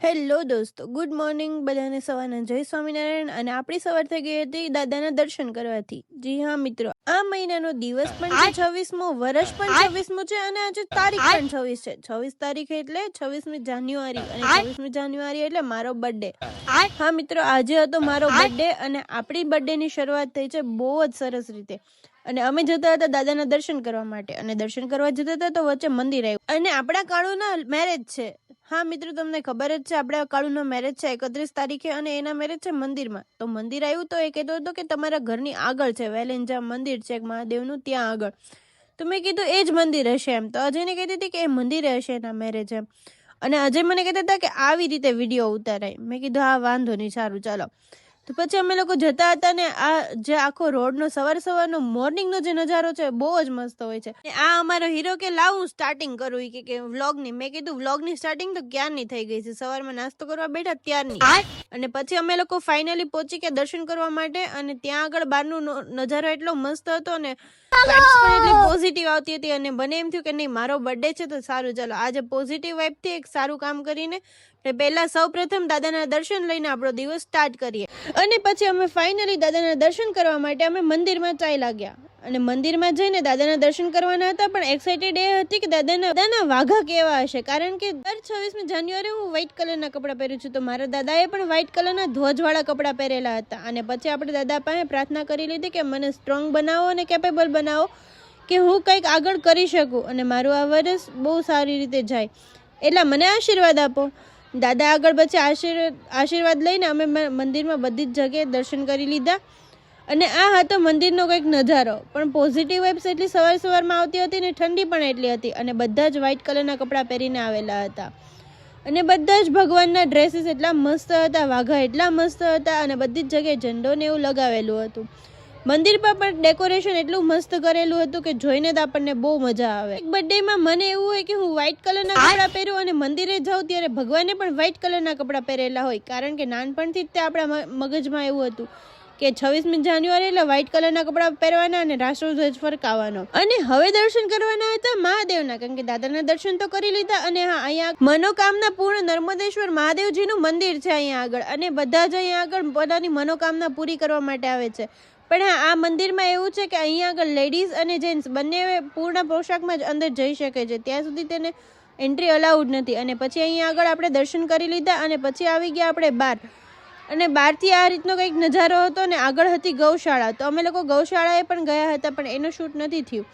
Hello દોસ્તો good morning બધાને સવારના. જય સ્વામિનારાયણ અને આપણી સવાર થઈ ગઈ હતી દાદાના દર્શન કરવાથી. જી હા મિત્રો. આ મહિનાનો દિવસ પણ છવ્વીસમો વર્ષ પણ છવ્વીસમો છે અને આજે તારીખ પણ છવ્વીસ છે. છવ્વીસ તારીખ એટલે છવ્વીસમી જાન્યુઆરી અને છવ્વીસમી જાન્યુઆરી એટલે મારો બર્થડે હા મિત્રો આજે હતો મારો બર્થડે અને આપણી બર્થડે ની શરૂઆત થઈ છે બહુ જ સરસ રીતે. અને અમે જતા હતા દાદાના દર્શન કરવા માટે. અને દર્શન કરવા જતા હતા તો વચ્ચે મંદિર આવ્યું. અને આપણા કાળુના મેરેજ છે. હા, મિત્રો, તમને ખબર જ છે, આપણે કાળુનો મેરેજ છે એકત્રીસ તારીખે અને એના મેરેજ છે મંદિરમાં. તો મંદિર આવ્યું તો એ કહેતો હતો કે તમારા ઘરની આગળ છે, વેલેન્જા મંદિર છે મહાદેવનું ત્યાં આગળ. તો મેં કીધું, એ જ મંદિર હશે એમ. તો અજયને કહેતી હતી કે એ મંદિરે હશે એના મેરેજ એમ. અને અજય મને કહેતા હતા કે આવી રીતે વીડિયો ઉતારાય. મેં કીધું, હા, વાંધો નહીં, સારું, ચાલો. તો પછી અમે લોકો જતા હતા ને આ જે આખો રોડનો સવાર સવારનો મોર્નિંગનો જે નજારો છે બહુ જ મસ્ત હોય છે. આ અમારો હીરો કે લાવ હું સ્ટાર્ટિંગ કરું કે કે વ્લોગની મેં કીધું વ્લોગની સ્ટાર્ટિંગ તો ક્યારની થઈ ગઈ છે? સવારમાં નાસ્તો કરવા બેઠા ત્યારની. અને પછી અમે લોકો ફાઇનલી પહોંચી ગયા દર્શન કરવા માટે અને ત્યાં આગળ બહારનો નજારો એટલો મસ્ત હતો ને vibes પણ એટલી પોઝિટિવ આવતી હતી અને બને એમ થયું કે નહીં મારો બર્થડે છે તો સારું ચાલો. આજે પોઝિટિવ વાઇબથી એક સારું કામ કરીને એટલે પહેલા સૌ પ્રથમ દાદાના દર્શન લઈને આપણો દિવસ સ્ટાર્ટ કરીએ. અને પછી અમે ફાઇનલી દાદાના દર્શન કરવા માટે અમે મંદિરમાં ચાલ્યા ગયા અને મંદિરમાં જઈને દાદાના દર્શન કરવાના હતા પણ એક્સાઇટેડ એ હતી કે દાદાના દાદાના વાઘા કેવા હશે? કારણ કે દર છવ્વીસમી જાન્યુઆરી હું વ્હાઇટ કલરના કપડાં પહેરું છું તો મારા દાદાએ પણ વ્હાઇટ કલરના ધ્વજવાળા કપડાં પહેરેલા હતા. અને પછી આપણે દાદા પાસે પ્રાર્થના કરી લીધી કે મને સ્ટ્રોંગ બનાવો અને કેપેબલ બનાવો કે હું કંઈક આગળ કરી શકું અને મારું આ વર્ષ બહુ સારી રીતે જાય. એટલા મને આશીર્વાદ આપો. દાદા આગળ પછી આશીર્વાદ આશીર્વાદ લઈને અમે મંદિરમાં બધી જ જગ્યાએ દર્શન કરી લીધા. અને આ હતો મંદિરનો કંઈક નજારો. પણ પોઝિટિવ વાઇબ્સ એટલી સવાર સવારમાં આવતી હતી ને ઠંડી પણ એટલી હતી અને બધા જ વ્હાઇટ કલરના કપડાં પહેરીને આવેલા હતા. અને બધા જ ભગવાનના ડ્રેસીસ એટલા મસ્ત હતા, વાઘા એટલા મસ્ત હતા અને બધી જ જગ્યાએ ઝંડોને એવું લગાવેલું હતું. મંદિર પર પણ ડેકોરેશન એટલું મસ્ત કરેલું હતું કે જોઈને જ આપણને બહુ મજા આવે. એક બર્થડેમાં મને એવું હોય કે હું વ્હાઇટ કલરના કપડાં પહેરું અને મંદિરે જાઉં ત્યારે ભગવાને પણ વ્હાઇટ કલરના કપડાં પહેરેલા હોય. કારણ કે નાનપણથી જ તે આપણા મગજમાં એવું હતું કે છવ્વીસમી જાન્યુઆરી એટલે વ્હાઇટ કલરના કપડાં પહેરવાના અને રાષ્ટ્રધ્વજ ફરકાવવાનો અને હવે દર્શન કરવાના હતા મહાદેવના, કારણ કે દાદાના દર્શન તો કરી લીધા અને હા, અહીંયા મનોકામના પૂર્ણ નર્મદેશ્વર મહાદેવજીનું મંદિર છે અહીંયા આગળ. અને બધા જ અહીંયા આગળ પોતાની મનોકામના પૂરી કરવા માટે આવે છે. પણ આ મંદિરમાં એવું છે કે અહીંયા આગળ લેડીઝ અને જેન્ટ્સ બંને પૂર્ણ પોશાકમાં જ અંદર જઈ શકે છે. ત્યાં સુધી તેને એન્ટ્રી અલાઉડ નથી. અને પછી અહીંયા આગળ આપણે દર્શન કરી લીધા અને પછી આવી ગયા આપણે બહાર અને બહારથી આ રીતનો કંઈક નજારો હતો ને આગળ હતી ગૌશાળા. તો અમે લોકો ગૌશાળાએ પણ ગયા હતા, પણ એનું શૂટ નથી થયું.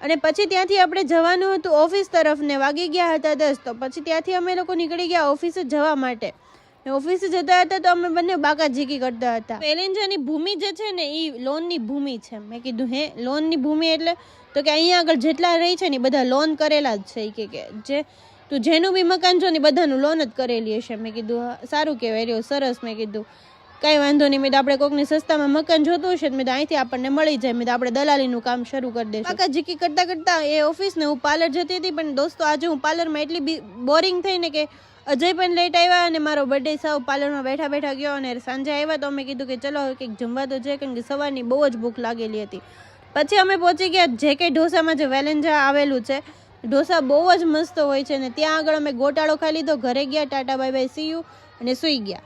અને પછી ત્યાંથી આપણે જવાનું હતું ઓફિસ તરફ ને વાગી ગયા હતા દસ. તો પછી ત્યાંથી અમે લોકો નીકળી ગયા ઓફિસે જવા માટે. ઓફિસે જતા હતા તો અમે બંને બાકા જીકી કરતા હતા. એલેન્જાની ભૂમિ જે છે ને એ લોનની ભૂમિ છે. મેં કીધું, હે, લોનની ભૂમિ એટલે? તો કે, અહીંયા આગળ જેટલા રહી છે ને બધા લોન કરેલા જ છે. કે કે, જે, તું જેનું બી મકાન છો ને બધાનું લોન જ કરેલી હશે. મેં કીધું સારું કહેવાય, રહ્યો, સરસ. મેં કીધું, કાંઈ વાંધો નહીં, મેં તો આપણે કોકની સસ્તામાં મકાન જોતું હશે મેં તો અહીંથી આપણને મળી જાય, મેં તો આપણે દલાલીનું કામ શરૂ કરી દઈશું કાકા જીકી કરતા કરતા એ ઓફિસ ને હું પાર્લર જતી હતી, પણ દોસ્તો, આજે હું પાર્લરમાં એટલી બોરિંગ થઈ ને કે અજય પણ લેટ આવ્યા અને મારો બર્થડે સાવ પાર્લરમાં બેઠા બેઠા ગયો અને સાંજે આવ્યા તો અમે કીધું કે ચલો કંઈક જમવા તો છે કારણ કે સવારની બહુ જ ભૂખ લાગેલી હતી. પછી અમે પહોંચી ગયા, જે કે ઢોસામાં જે વેલેન્જા આવેલું છે, ઢોસા બહુ જ મસ્ત હોય છે અને ત્યાં આગળ અમે ગોટાળો ખાઈ લીધો, ઘરે ગયા, tata bye bye see you અને સૂઈ ગયા.